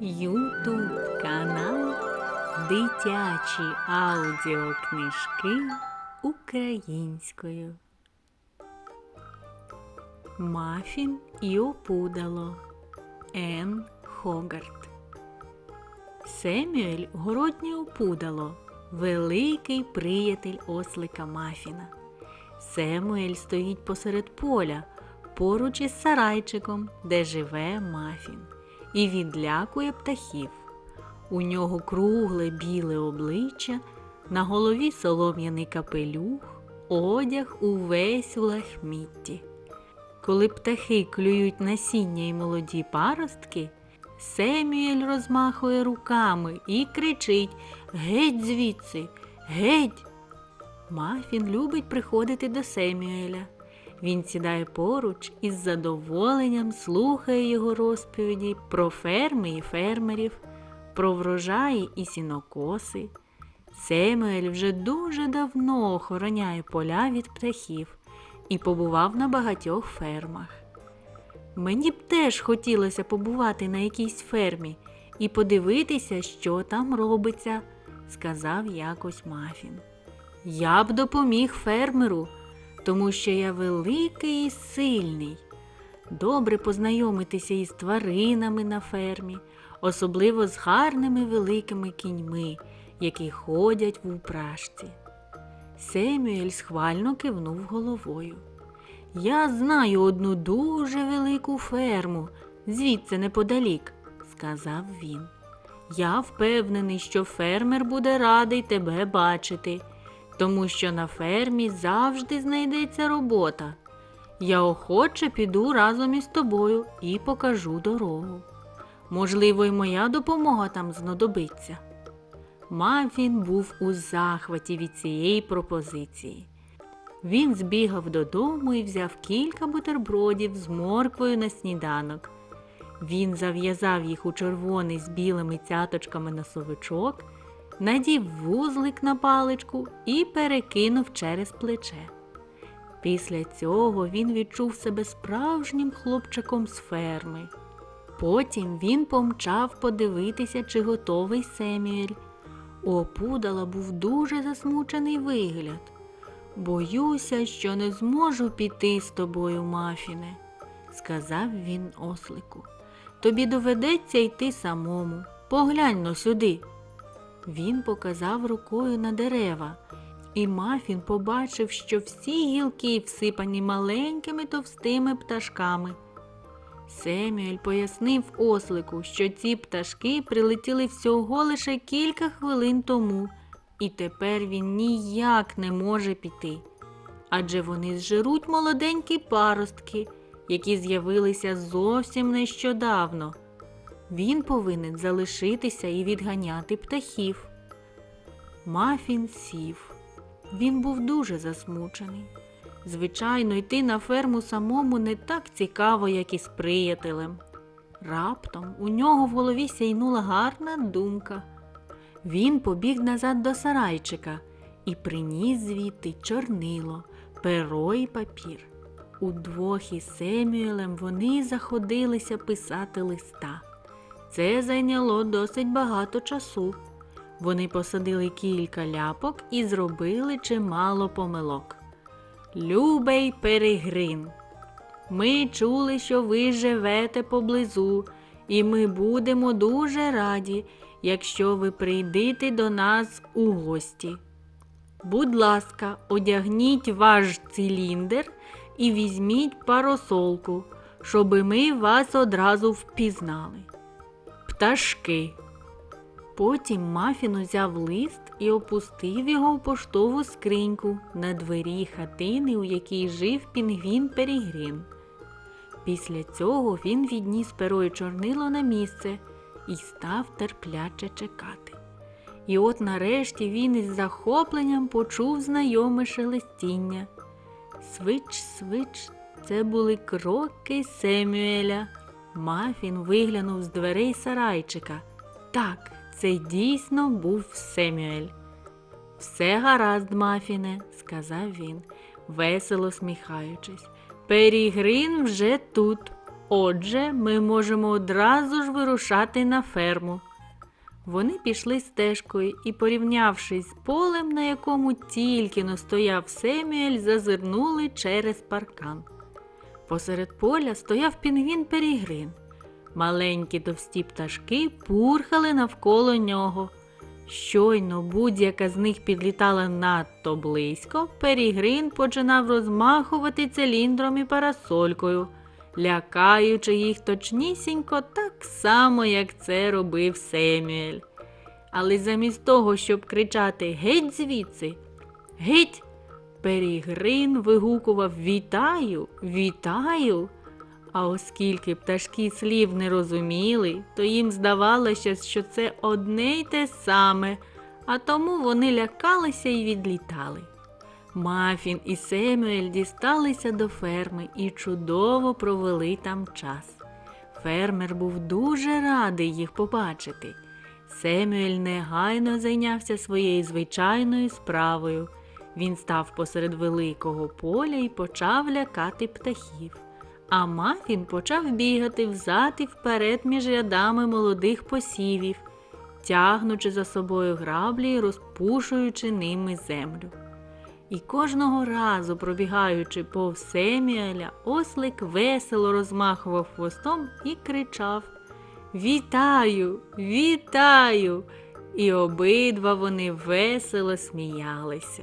Ютуб канал Дитячі аудіокнижки українською. Мафін і опудало Ен Хогарт. Семюель городнє опудало, великий приятель ослика Мафіна. Семуель стоїть посеред поля, поруч із сарайчиком, де живе Мафін, і відлякує птахів. У нього кругле біле обличчя, на голові солом'яний капелюх, одяг увесь у лахмітті. Коли птахи клюють насіння й молоді паростки, Семюель розмахує руками і кричить Геть звідси, геть! Мафін любить приходити до Семюеля. Він сідає поруч і з задоволенням слухає його розповіді про ферми і фермерів, про врожаї і сінокоси. Семюель вже дуже давно охороняє поля від птахів і побував на багатьох фермах. Мені б теж хотілося побувати на якійсь фермі і подивитися, що там робиться, сказав якось Мафін. Я б допоміг фермеру, тому що я великий і сильний. Добре познайомитися із тваринами на фермі, особливо з гарними великими кіньми, які ходять в упряжці. Семюель схвально кивнув головою. Я знаю одну дуже велику ферму, звідси неподалік, сказав він. Я впевнений, що фермер буде радий тебе бачити, тому що на фермі завжди знайдеться робота. Я охоче піду разом із тобою і покажу дорогу. Можливо, й моя допомога там знадобиться. Мафін був у захваті від цієї пропозиції. Він збігав додому і взяв кілька бутербродів з морквою на сніданок. Він зав'язав їх у червоний з білими цяточками носовичок, надів вузлик на паличку і перекинув через плече. Після цього він відчув себе справжнім хлопчиком з ферми. Потім він помчав подивитися, чи готовий Семюель. У опудала був дуже засмучений вигляд. Боюся, що не зможу піти з тобою, Мафіне, сказав він ослику. Тобі доведеться йти самому. Поглянь но сюди. Він показав рукою на дерева, і Мафін побачив, що всі гілки всипані маленькими товстими пташками. Семюель пояснив ослику, що ці пташки прилетіли всього лише кілька хвилин тому, і тепер він ніяк не може піти. Адже вони зжируть молоденькі паростки, які з'явилися зовсім нещодавно. Він повинен залишитися і відганяти птахів. Мафін сів. Він був дуже засмучений. Звичайно, йти на ферму самому не так цікаво, як і з приятелем. Раптом у нього в голові сяйнула гарна думка. Він побіг назад до сарайчика і приніс звідти чорнило, перо і папір. Удвох із Семюелем вони заходилися писати листа. Це зайняло досить багато часу. Вони посадили кілька ляпок і зробили чимало помилок. Любий Перегрин, ми чули, що ви живете поблизу, і ми будемо дуже раді, якщо ви прийдете до нас у гості. Будь ласка, одягніть ваш циліндр і візьміть парасолку, щоби ми вас одразу впізнали. Пташки. Потім Мафін узяв лист і опустив його в поштову скриньку на двері хатини, у якій жив пінгвін Перігрін. Після цього він відніс перо й чорнило на місце і став терпляче чекати. І от нарешті він із захопленням почув знайоме шелестіння. Свич, свич, це були кроки Семюеля. Мафін виглянув з дверей сарайчика. Так, це дійсно був Семюель. Все гаразд, Мафіне, сказав він, весело сміхаючись. Перігрин вже тут. Отже, ми можемо одразу ж вирушати на ферму. Вони пішли стежкою і, порівнявшись з полем, на якому тільки но стояв Семюель, зазирнули через паркан. Посеред поля стояв пінгвін Перігрин. Маленькі товсті пташки пурхали навколо нього. Щойно будь-яка з них підлітала надто близько, Перігрин починав розмахувати циліндром і парасолькою, лякаючи їх точнісінько так само, як це робив Семюель. Але замість того, щоб кричати Геть звідси, геть, Перігрин вигукував Вітаю, вітаю. А оскільки пташки слів не розуміли, то їм здавалося, що це одне й те саме, а тому вони лякалися і відлітали. Мафін і Семюель дісталися до ферми і чудово провели там час. Фермер був дуже радий їх побачити. Семюель негайно зайнявся своєю звичайною справою. Він став посеред великого поля і почав лякати птахів. А Мафін почав бігати взад і вперед між рядами молодих посівів, тягнучи за собою граблі і розпушуючи ними землю. І кожного разу, пробігаючи повз Семюеля, ослик весело розмахував хвостом і кричав Вітаю, вітаю! І обидва вони весело сміялися.